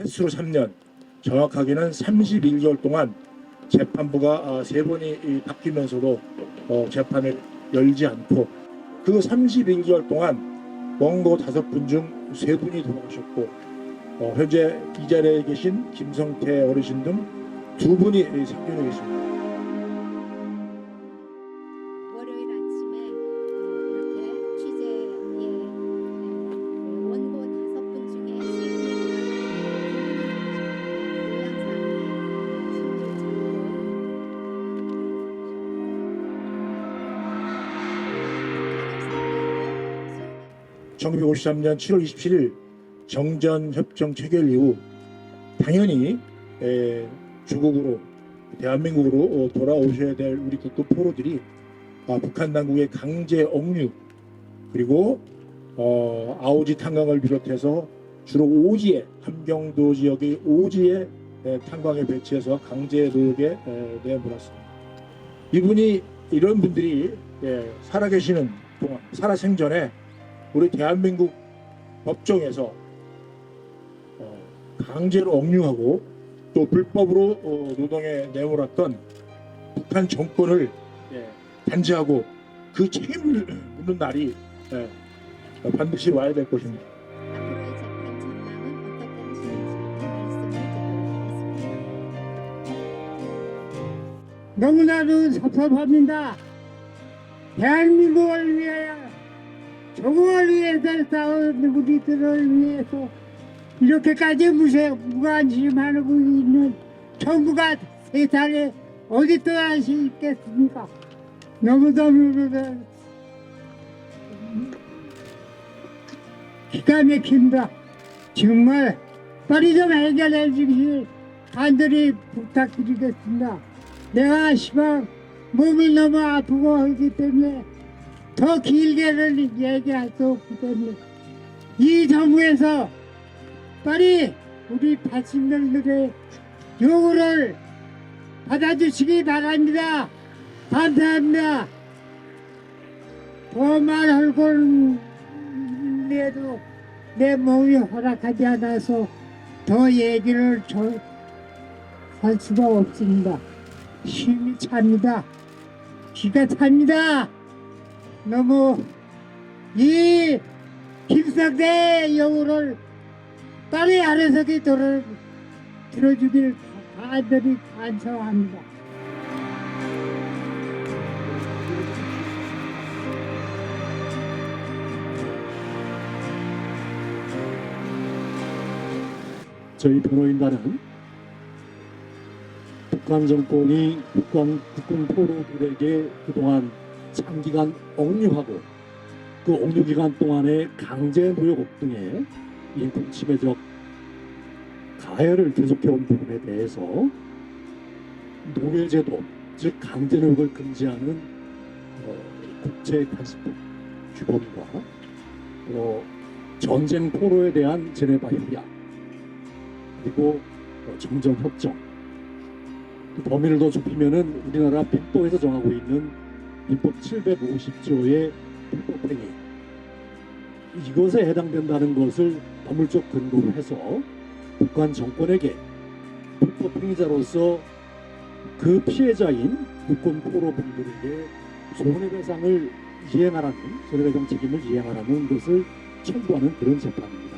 횟수로 3년, 정확하게는 31개월 동안 재판부가 아, 세 번이 이 바뀌면서도 어, 재판을 열지 않고 그 31개월 동안 원고 다섯 분 중 세 분이 돌아가셨고 어, 현재 이 자리에 계신 김성태 어르신 등 두 분이 생존해 계십니다. 1953년 7월 27일 정전 협정 체결 이후 당연히 에, 주국으로 대한민국으로 어, 돌아오셔야 될 우리 국도 포로들이 아, 북한 당국의 강제 억류 그리고 어, 아오지 탄광을 비롯해서 주로 오지에 함경도 지역의 오지에 에, 탄광에 배치해서 강제 노역에 에, 내몰았습니다. 이분이 이런 분들이 예, 살아계시는 동안 살아 생전에 우리 대한민국 법정에서 어, 강제로 억류하고 또 불법으로 어, 노동에 내몰았던 북한 정권을 예, 단죄하고 그 책임을 묻는 날이 예, 반드시 와야 될 것입니다. 너무나도 섭섭합니다. 대한민국을 위하여 조국을 위해서 싸운 우리들을 위해서 이렇게까지 무세, 무관심하고 있는 정부가 세상에 어디 또 할 수 있겠습니까? 너무너무 기가 막힙니다. 정말 빨리 좀 해결해 주시길 간절히 부탁드리겠습니다. 내가 시방 몸이 너무 아프고 하기 때문에 더 길게는 얘기할 수 없기 때문에 이 정부에서 빨리 우리 백성들의 요구를 받아주시기 바랍니다. 감사합니다. 더 말할 건데도 내 몸이 허락하지 않아서 더 얘기를 저, 할 수가 없습니다. 힘이 찹니다. 기가 찹니다. 너무 이 김성대 여우를 빨리 아래서기 들어, 들어주길 간절히 간청합니다. 저희 변호인단은 북한 정권이 북한 국군 포로들에게 그동안 장기간 억류하고 그 억류 기간 동안에 강제 노역 등의 인권 침해적 가해를 계속해온 부분에 대해서 노벨제도 즉 강제 노역을 금지하는 어, 국제 관습법 규범과 어, 전쟁 포로에 대한 제네바 협약 그리고 어, 정전협정. 또 범위를 더 좁히면은 우리나라 민법에서 정하고 있는 민법 750조의 불법행위 이것에 해당된다는 것을 법률적 근거로 해서 북한 정권에게 불법행위자로서 그 피해자인 국군 포로 분들에게 손해배상을 이행하라는 손해배상 책임을 이행하라는 것을 청구하는 그런 재판입니다.